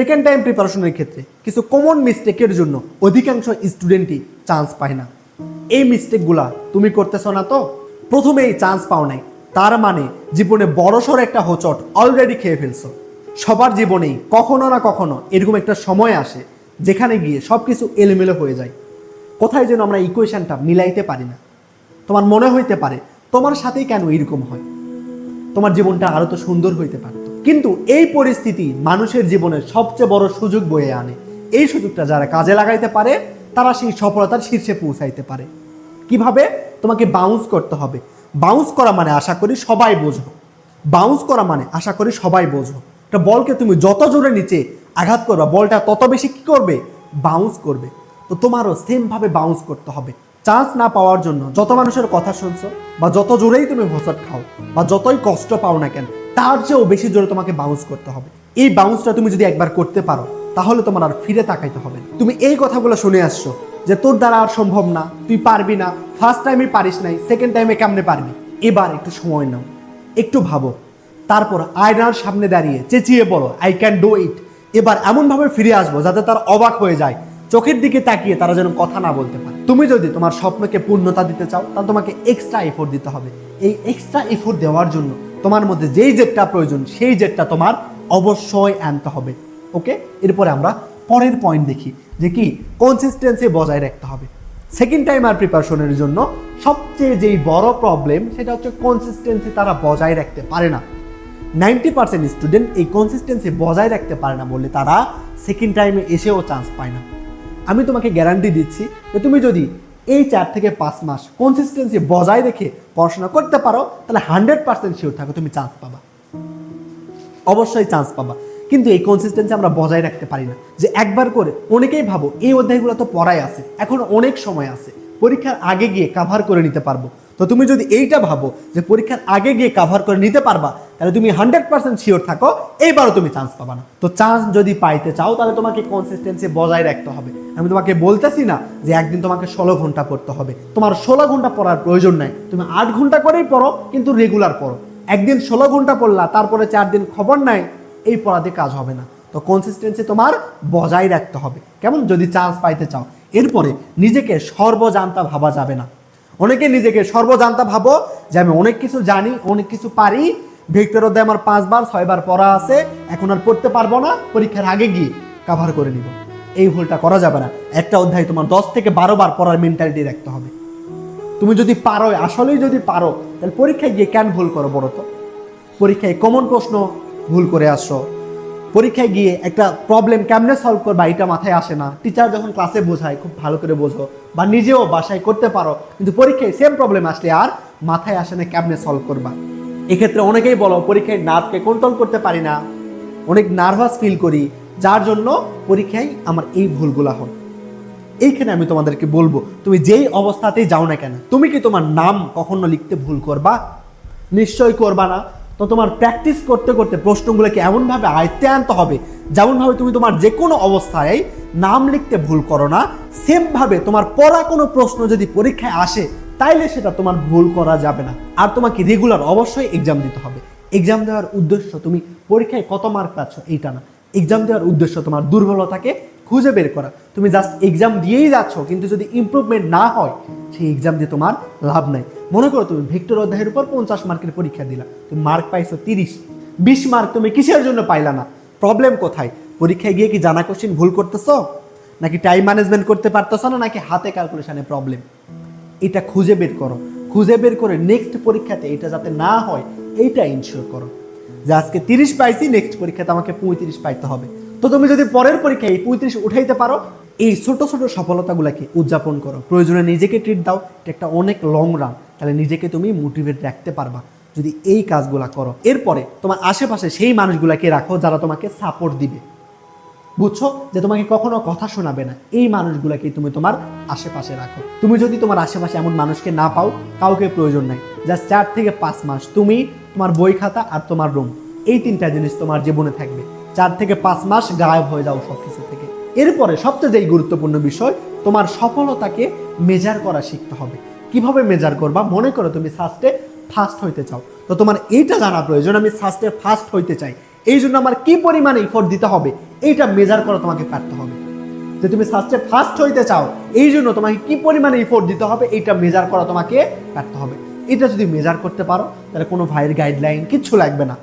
Second time প্রিপারেশনের ক্ষেত্রে কিছু কমন মিস্টেকের জন্য অধিকাংশ স্টুডেন্টই চান্স পায় না। এই মিস্টেকগুলা তুমি করতেছো না তো? প্রথমেই চান্স পাও নাই। তার মানে জীবনে বড়সড় একটা হোচট অলরেডি খেয়ে ফেলছো। সবার জীবনেই কখনো না কখনো এরকম একটা সময় আসে যেখানে গিয়ে সব কিছু এলোমেলো হয়ে যায়। কোথায় যেন আমরা ইকুয়েশনটা মিলাইতে পারি না। তোমার মনে হইতে পারে, তোমার সাথেই কেন এরকম হয়? তোমার জীবনটা আরও তো সুন্দর হইতে পারত কিন্তু এই পরিস্থিতি মানুষের জীবনে সবচেয়ে বড় সুযোগ বয়ে আনে। এই সুযোগটা যারা কাজে লাগাইতে পারে, তারা সেই সফলতার শীর্ষে পৌঁছাইতে পারে। কীভাবে? তোমাকে বাউন্স করতে হবে। বাউন্স করা মানে আশা করি সবাই বোঝো। বাউন্স করা মানে আশা করি সবাই বোঝো। একটা বলকে তুমি যত জোরে নিচে আঘাত করবা, বলটা তত বেশি কি করবে? বাউন্স করবে। তো তোমারও সেম ভাবে বাউন্স করতে হবে। চান্স না পাওয়ার জন্য যত মানুষের কথা শুনছো, বা যত জোরেই তুমি হোসট খাও, বা যতই কষ্ট পাও না কেন তার চেয়েও বেশি জোরে তোমাকে বাউন্স করতে হবে। এই বাউন্সটা তুমি যদি একবার করতে পারো, তাহলে তোমার আর ফিরে তাকাইতে হবে তুমি এই কথাগুলো শুনে আসছো যে তোর দ্বারা আর সম্ভব না, তুই পারবি না ফার্স্ট টাইমে পারিস নাই সেকেন্ড টাইমে কেমনে পারবি? এবার একটু সময় নাও, একটু ভাবো। তারপর আয়নার সামনে দাঁড়িয়ে চেঁচিয়ে বলো আই ক্যান ডু ইট এবার এমনভাবে ফিরে আসব যাতে তার অবাক হয়ে যায়। চোখের দিকে তাকিয়ে তারা যেন কথা না বলতে পারে। তুমি যদি তোমার স্বপ্নকে পূর্ণতা দিতে চাও, তাহলে তোমাকে এক্সট্রা এফোর্ট দিতে হবে। এই এক্সট্রা এফোর্ট দেওয়ার জন্য তোমার মধ্যে যেই জেটটা প্রয়োজন, সেই জেটটা তোমার অবশ্যই আনতে হবে। ওকে? এরপরে আমরা পরের পয়েন্ট দেখি যে কি? কনসিস্টেন্সি বজায় রাখতে হবে। সেকেন্ড টাইম আর প্রিপারেশনের জন্য সবচেয়ে যেই বড় প্রবলেম সেটা হচ্ছে কনসিস্টেন্সি তারা বজায় রাখতে পারে না। নাইনটি পার্সেন্ট স্টুডেন্ট এই কনসিস্টেন্সি বজায় রাখতে পারে না বলে তারা সেকেন্ড টাইমে এসেও চান্স পায় না। আমি তোমাকে গ্যারান্টি দিচ্ছি যে তুমি যদি এই চার থেকে পাঁচ মাস কনসিস্টেন্সি বজায় রেখে পড়াশোনা করতে পারো, তাহলে হান্ড্রেড পার্সেন্ট শিওর থাকো তুমি চান্স পাবা। অবশ্যই চান্স পাবা। কিন্তু এই কনসিস্টেন্সি আমরা বজায় রাখতে পারি না। যে একবার করে অনেকেই ভাবো, এই অধ্যায়গুলো তো পড়াই আছে, এখন অনেক সময় আছে। পরীক্ষার আগে গিয়ে কাভার করে নিতে পারব। তো তুমি যদি এইটা ভাবো যে পরীক্ষার আগে গিয়ে কাভার করে নিতে পারবা, তাহলে তুমি হান্ড্রেড পার্সেন্ট শিওর থাকো, এইবারও তুমি চান্স পাবা না। তো চান্স যদি পাইতে চাও, তাহলে তোমাকে কনসিস্টেন্সি বজায় রাখতে হবে। আমি তোমাকে বলতেছি না যে একদিন তোমাকে ষোলো ঘণ্টা পড়তে হবে। তোমার ষোলো ঘণ্টা পড়ার প্রয়োজন নাই। তুমি আট ঘণ্টা করেই পড়ো, কিন্তু রেগুলার পড়ো। একদিন ষোলো ঘণ্টা পড়লা, তারপরে চার দিন খবর নাই, এই পড়াতে কাজ হবে না। তো কনসিস্টেন্সি তোমার বজায় রাখতে হবে। কেমন? যদি চান্স পাইতে চাও। এরপরে নিজেকে সর্বজান্তা ভাবা যাবে না। অনেকে নিজেকে সর্বজান্তা ভাবো যে আমি অনেক কিছু জানি, অনেক কিছু পারি, ভিক্টর অধ্যায় আমার পাঁচবার, ছয়বার পড়া আছে, এখন আর পড়তে পারব না, পরীক্ষার আগে গিয়ে কাভার করে নিব। এই ভুলটা করা যাবে না। একটা অধ্যায় তোমার দশ থেকে বারো বার পড়ার মেন্টালিটি রাখতে হবে। তুমি যদি পারো, আসলেই যদি পারো, তাহলে পরীক্ষায় গিয়ে কেন ভুল করো বলো তো? পরীক্ষায় কমন প্রশ্ন ভুল করে আসছো। পরীক্ষায় গিয়ে একটা প্রবলেম কেমনে সলভ করবা এটা মাথায় আসে না। টিচার যখন ক্লাসে বোঝায়, খুব ভালো করে বোঝো। বা নিজেও বাসায় করতে পারো, কিন্তু পরীক্ষায় সেম প্রবলেম আসলে আর মাথায় আসে না কেমনে সলভ করবা। এক্ষেত্রে অনেকেই বলো, পরীক্ষায় নার্ভকে কন্ট্রোল করতে পারি না। অনেক নার্ভাস ফিল করি, যার জন্য পরীক্ষায় আমার এই ভুলগুলা হয়। এইখানে আমি তোমাদেরকে বলব, তুমি যেই অবস্থাতেই যাও না কেন, তুমি কি তোমার নাম কখনো লিখতে ভুল করবা? নিশ্চয়ই করবা না। তো তোমার প্র্যাকটিস করতে করতে প্রশ্নগুলোকে এমনভাবে আয়ত্তে আনতে হবে, যেমনভাবে তুমি তোমার যে কোনো অবস্থায় নাম লিখতে ভুল করো না, সেমভাবে তোমার পড়া কোনো প্রশ্ন যদি পরীক্ষায় আসে, তাইলে সেটা তোমার ভুল করা যাবে না। আর তোমাকে রেগুলার অবশ্যই এক্সাম দিতে হবে। এক্সাম দেওয়ার উদ্দেশ্য তুমি পরীক্ষায় কত মার্ক পাচ্ছ এইটা না। এক্সাম দেওয়ার উদ্দেশ্য তোমার দুর্বলতাকে খুঁজে বের করা। তুমি জাস্ট এক্সাম দিয়েই যাচ্ছ, কিন্তু যদি ইমপ্রুভমেন্ট না হয়, সেই এক্সাম দিয়ে তোমার লাভ নাই। মনে করো তুমি ভিক্টর অধ্যায়ের উপর পঞ্চাশ মার্কের পরীক্ষা দিলা তুমি মার্ক পাইছো তিরিশ। বিশ মার্ক তুমি কিসের জন্য পাইলা না? প্রবলেম কোথায়? পরীক্ষায় গিয়ে কি জানা কোশ্চিন ভুল করতেছো? নাকি টাইম ম্যানেজমেন্ট করতে পারতেছো না, নাকি হাতে ক্যালকুলেশনে প্রবলেম এটা খুঁজে বের করো। খুঁজে বের করে নেক্সট পরীক্ষাতে এটা যাতে না হয়, এইটা ইনশিওর করো। যে আজকে তিরিশ পাইছি নেক্সট পরীক্ষাতে আমাকে পঁয়ত্রিশ পাইতে হবে। তো তুমি যদি পরের পরীক্ষায় এই পঁয়ত্রিশ উঠাইতে পারো, এই ছোট ছোট সফলতাগুলোকে উদযাপন করো। প্রয়োজনে নিজেকে ট্রিট দাও, এটা একটা অনেক লং রান তাহলে নিজেকে তুমি মোটিভেট রাখতে পারবা। যদি এই কাজগুলা করো, এরপরে তোমার আশেপাশে সেই মানুষগুলাকে রাখো যারা তোমাকে সাপোর্ট দিবে। বুঝছ? যে তোমাকে কখনো কথা শোনাবে না। এই মানুষগুলোকে তুমি তোমার আশেপাশে রাখো। তুমি যদি তোমার আশেপাশে এমন মানুষকে না পাও, কাউকে প্রয়োজন নাই। জাস্ট চার থেকে পাঁচ মাস তুমি তোমার বই খাতা আর তোমার রুম এই তিনটা জিনিস তোমার জীবনে থাকবে। চার থেকে পাঁচ মাস গায়েব হয়ে যাও সব কিছু থেকে। এরপরে সবচেয়ে যেই গুরুত্বপূর্ণ বিষয়, তোমার সফলতাকে মেজার করা শিখতে হবে। কীভাবে মেজার করবা? মনে করো তুমি সাস্টে ফার্স্ট হইতে চাও। তো তোমার এইটা জানা প্রয়োজন, আমি সাস্টে ফার্স্ট হইতে চাই। এই জন্য আমার কি পরিমাণে ইফোর্ট দিতে হবে? এইটা মেজার করা তোমাকে পারতে হবে। যে তুমি সাস্টে ফার্স্ট হইতে চাও, এই জন্য তোমাকে কি পরিমাণে ইফোর্ট দিতে হবে? এইটা মেজার করা তোমাকে পারতে হবে। এটা যদি মেজার করতে পারো, তাহলে কোনো ভাইয়ের গাইডলাইন কিচ্ছু লাগবে না।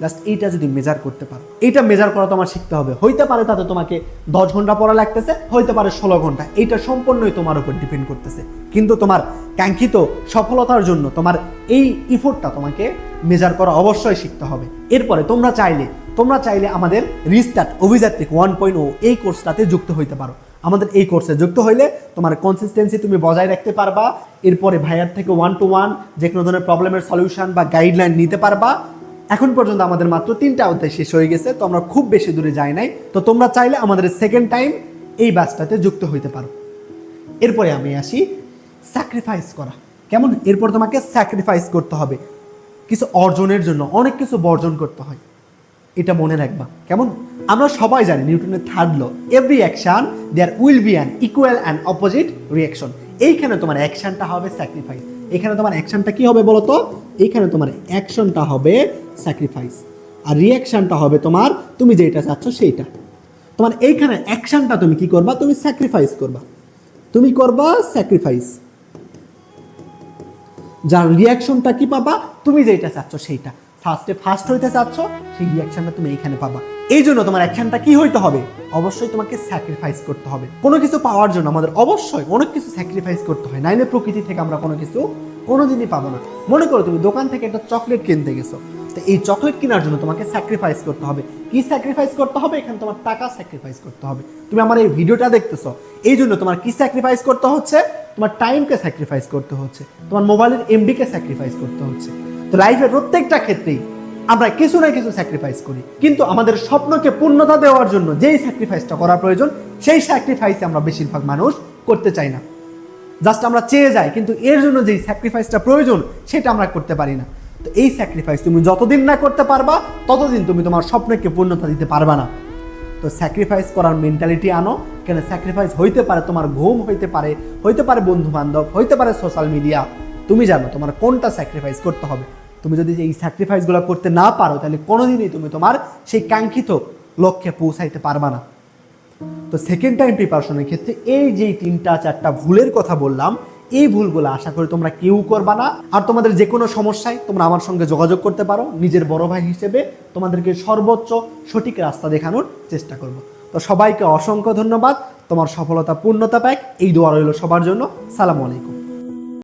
জাস্ট এইটা যদি মেজার করতে পারো। এইটা মেজার করা তোমার শিখতে হবে। হইতে পারে তাতে তোমাকে দশ ঘণ্টা পড়া লাগতেছে, হইতে পারে ষোলো ঘণ্টা। এইটা সম্পূর্ণই তোমার উপর ডিপেন্ড করতেছে। কিন্তু তোমার কাঙ্ক্ষিত সফলতার জন্য তোমার এই ইফোর্টটা তোমাকে মেজার করা অবশ্যই শিখতে হবে। এরপরে তোমরা চাইলে তোমরা চাইলে আমাদের restart Abhijatrik one point O এই কোর্সটাতে যুক্ত হইতে পারো। আমাদের এই কোর্সে যুক্ত হইলে তোমার কনসিস্টেন্সি তুমি বজায় রাখতে পারবা। এরপরে ভাইয়ার থেকে ওয়ান টু ওয়ান যে কোনো ধরনের প্রবলেমের সলিউশন বা গাইডলাইন নিতে পারবা। এখন পর্যন্ত আমাদের মাত্র তিনটা অধ্যায় শেষ হয়ে গেছে, তো আমরা খুব বেশি দূরে যাই নাই। তো তোমরা চাইলে আমাদের সেকেন্ড টাইম এই ব্যাচটাতে যুক্ত হইতে পারো। এরপরে আমি আসি স্যাক্রিফাইস করা। কেমন? এরপর তোমাকে স্যাক্রিফাইস করতে হবে। কিছু অর্জনের জন্য, অনেক কিছু বর্জন করতে হয়। এটা মনে রাখবা। কেমন? আমরা সবাই জানি নিউটনের third law every action there will be an equal and opposite reaction এইখানে তোমার অ্যাকশনটা হবে স্যাক্রিফাইস এখানে তোমার অ্যাকশনটা কি হবে বলো তো এইখানে তোমার অ্যাকশনটা হবে স্যাক্রিফাইস আর রিয়াকশনটা হবে তোমার, তুমি যেটা চাচ্ছ সেইটা। তোমার এইখানে অ্যাকশনটা তুমি কি করবা? তুমি স্যাক্রিফাইস করবা। তুমি করবা স্যাক্রিফাইস যার রিয়াকশনটা কি পাবা? তুমি যেটা চাচ্ছ সেইটা। ফার্স্টে ফার্স্ট হইতে চাচ্ছ, সেই রিয়াকশনটা তুমি এইখানে পাবা। এই জন্য তোমার অ্যাকশনটা কি হইতে হবে? অবশ্যই তোমাকে স্যাক্রিফাইস করতে হবে। কোনো কিছু পাওয়ার জন্য আমাদের অবশ্যই অনেক কিছু স্যাক্রিফাইস করতে হয়। নাইলে প্রকৃতি থেকে আমরা কোনো কিছু কোনোদিনই পাবো না। মনে করো তুমি দোকান থেকে একটা চকলেট কিনতে গেছো। তো এই চকলেট কেনার জন্য তোমাকে স্যাক্রিফাইস করতে হবে। কি স্যাক্রিফাইস করতে হবে? এখানে তোমার টাকা স্যাক্রিফাইস করতে হবে। তুমি আমার এই ভিডিওটা দেখতেছো। এই জন্য তোমার কি স্যাক্রিফাইস করতে হচ্ছে? তোমার টাইমকে স্যাক্রিফাইস করতে হচ্ছে। তোমার মোবাইলের এমবিকে স্যাক্রিফাইস করতে হচ্ছে। তো লাইফের প্রত্যেকটা ক্ষেত্রেই আমরা কিছু না কিছু স্যাক্রিফাইস করি। কিন্তু আমাদের স্বপ্নকে পূর্ণতা দেওয়ার জন্য যেই স্যাক্রিফাইসটা করা প্রয়োজন, সেই স্যাক্রিফাইস আমরা বেশিরভাগ মানুষ করতে চাই না। জাস্ট আমরা চেয়ে যাই, কিন্তু এর জন্য যেই স্যাক্রিফাইসটা প্রয়োজন, সেটা আমরা করতে পারি না। তো এই স্যাক্রিফাইস তুমি যতদিন না করতে পারবা, ততদিন তুমি তোমার স্বপ্নকে পূর্ণতা দিতে পারবা না। তো স্যাক্রিফাইস করার মেন্টালিটি আনো, কেন স্যাক্রিফাইস হইতে পারে, তোমার ঘুম হইতে পারে হইতে পারে বন্ধু বান্ধব হইতে পারে সোশ্যাল মিডিয়া তুমি জানো তোমার কোনটা স্যাক্রিফাইস করতে হবে। তুমি যদি এই স্যাক্রিফাইসগুলো করতে না পারো, তাহলে কোনোদিনই তুমি তোমার সেই কাঙ্ক্ষিত লক্ষ্যে পৌঁছাইতে পারবা না। তো সেকেন্ড টাইম প্রিপারেশনের ক্ষেত্রে এই যে তিনটা, চারটা ভুলের কথা বললাম, এই ভুলগুলো আশা করি তোমরা কেউ করবা না। আর তোমাদের যে কোনো সমস্যায় তোমরা আমার সঙ্গে যোগাযোগ করতে পারো। নিজের বড় ভাই হিসেবে তোমাদেরকে সর্বোচ্চ সঠিক রাস্তা দেখানোর চেষ্টা করব। তো সবাইকে অসংখ্য ধন্যবাদ। তোমার সফলতা, পূর্ণতা পাক। এই দোয়া রইল সবার জন্য। সালাম আলাইকুম।